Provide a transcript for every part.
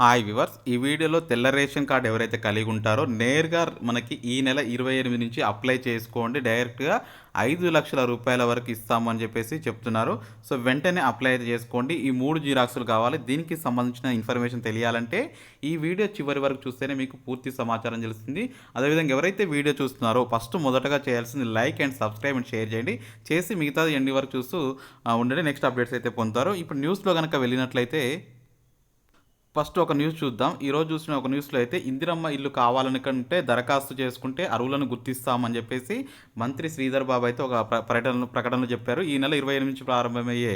Hi viewers ఈ వీడియోలో తెల్ల రేషన్ కార్డు ఎవరైతే కలిగి ఉంటారో నేరుగా మనకి ఈ నెల ఇరవై ఎనిమిది నుంచి అప్లై చేసుకోండి. డైరెక్ట్గా ఐదు లక్షల రూపాయల వరకు ఇస్తాము అని చెప్పేసి చెప్తున్నారు. సో వెంటనే అప్లై అయితే చేసుకోండి. ఈ మూడు జిరాక్సులు కావాలి. దీనికి సంబంధించిన ఇన్ఫర్మేషన్ తెలియాలంటే ఈ వీడియో చివరి వరకు చూస్తేనే మీకు పూర్తి సమాచారం తెలుస్తుంది. అదేవిధంగా ఎవరైతే వీడియో చూస్తున్నారో ఫస్ట్ మొదటగా చేయాల్సింది like and subscribe and share చేయండి. చేసి మిగతా ఎండి వరకు చూస్తూ ఉండండి. నెక్స్ట్ అప్డేట్స్ అయితే పొందుతారు. ఇప్పుడు న్యూస్లో కనుక వెళ్ళినట్లయితే ఫస్ట్ ఒక న్యూస్ చూద్దాం. ఈరోజు చూసిన ఒక న్యూస్లో అయితే ఇందిరమ్మ ఇల్లు కావాలనుకుంటే దరఖాస్తు చేసుకుంటే అరువులను గుర్తిస్తామని చెప్పేసి మంత్రి శ్రీధర్ బాబు అయితే ఒక పర్యటన ప్రకటనలో చెప్పారు. ఈ నెల ఇరవై ఎనిమిది నుంచి ప్రారంభమయ్యే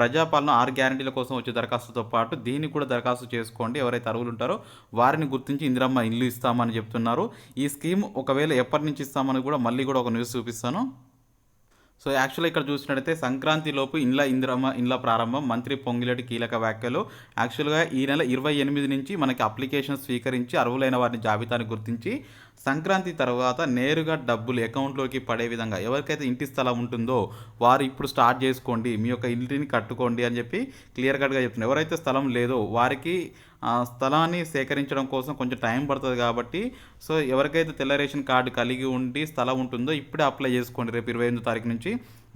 ప్రజాపాలన ఆరు గ్యారంటీల కోసం వచ్చే దరఖాస్తుతో పాటు దీన్ని కూడా దరఖాస్తు చేసుకోండి. ఎవరైతే అరువులు ఉంటారో వారిని గుర్తించి ఇందిరమ్మ ఇల్లు ఇస్తామని చెప్తున్నారు. ఈ స్కీమ్ ఒకవేళ ఎప్పటి నుంచి ఇస్తామని కూడా మళ్ళీ కూడా ఒక న్యూస్ చూపిస్తాను. సో యాక్చువల్గా ఇక్కడ చూసినట్టయితే సంక్రాంతి లోపు ఇండ్ల ఇంద్రమ ఇండ్ల ప్రారంభం మంత్రి పొంగిలేటి కీలక వ్యాఖ్యలు. యాక్చువల్గా ఈ నెల ఇరవై ఎనిమిది నుంచి మనకి అప్లికేషన్ స్వీకరించి అర్హులైన వారిని జాబితాను గుర్తించి సంక్రాంతి తర్వాత నేరుగా డబ్బులు అకౌంట్లోకి పడే విధంగా ఎవరికైతే ఇంటి స్థలం ఉంటుందో వారు ఇప్పుడు స్టార్ట్ చేసుకోండి మీ యొక్క ఇంటిని కట్టుకోండి అని చెప్పి క్లియర్ కట్గా చెప్తున్నారు. ఎవరైతే స్థలం లేదో వారికి స్థలాన్ని సేకరించడం కోసం కొంచెం టైం పడుతుంది కాబట్టి సో ఎవరికైతే తెల్ల రేషన్ కార్డు కలిగి ఉండి స్థలం ఉంటుందో ఇప్పుడే అప్లై చేసుకోండి రేపు ఇరవై ఎనిమిది తారీఖు నుంచి.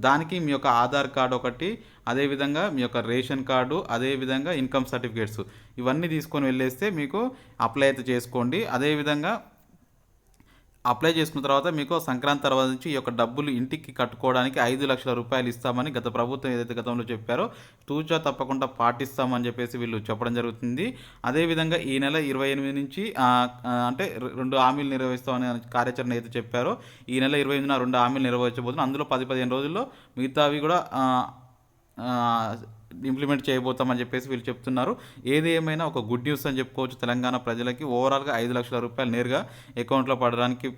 దానికి మీ యొక్క ఆధార్ కార్డు ఒకటి అదేవిధంగా మీ యొక్క రేషన్ కార్డు అదేవిధంగా ఇన్కమ్ సర్టిఫికేట్స్ ఇవన్నీ తీసుకొని వెళ్ళేస్తే మీకు అప్లై అయితే చేసుకోండి. అదేవిధంగా అప్లై చేసుకున్న తర్వాత మీకు సంక్రాంతి తర్వాత నుంచి ఈ యొక్క డబ్బులు ఇంటికి కట్టుకోవడానికి ఐదు లక్షల రూపాయలు ఇస్తామని గత ప్రభుత్వం ఏదైతే గతంలో చెప్పారో తూచా తప్పకుండా పాటిస్తామని చెప్పేసి వీళ్ళు చెప్పడం జరుగుతుంది. అదేవిధంగా ఈ నెల ఇరవై ఎనిమిది నుంచి అంటే రెండు హామీలు నిర్వహిస్తామని కార్యాచరణ అయితే చెప్పారో ఈ నెల ఇరవై ఎనిమిదిన రెండు హామీలు నిర్వహించబోతున్నాం అందులో పది పదిహేను రోజుల్లో మిగతావి కూడా ఇంప్లిమెంట్ చేయబోతామని చెప్పేసి వీళ్ళు చెప్తున్నారు. ఏది ఏమైనా ఒక గుడ్ న్యూస్ అని చెప్పుకోవచ్చు తెలంగాణ ప్రజలకి. ఓవరాల్గా ఐదు లక్షల రూపాయలు నేరుగా అకౌంట్లో పడడానికి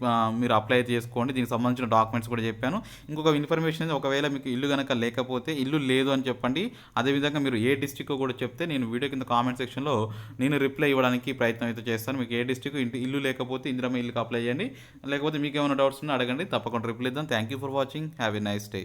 మీరు అప్లై చేసుకోండి. దీనికి సంబంధించిన డాక్యుమెంట్స్ కూడా చెప్పాను. ఇంకొక ఇన్ఫర్మేషన్ అనేది ఒకవేళ మీకు ఇల్లు కనుక లేకపోతే ఇల్లు లేదు అని చెప్పండి. అదేవిధంగా మీరు ఏ డిస్టిక్ కూడా చెప్తే నేను వీడియో కింద కామెంట్ సెక్షన్లో నేను రిప్లై ఇవ్వడానికి ప్రయత్నం అయితే చేస్తాను. మీకు ఏ డిస్టిక్ ఇంటి ఇల్లు లేకపోతే ఇందిరమ్మ ఇల్లుకి అప్లై చేయండి. లేకపోతే మీకు ఏమైనా డౌట్స్ ఉన్నా అడగండి. తప్పకుండా రిప్లై ఇద్దాం. Thank you for watching have a nice day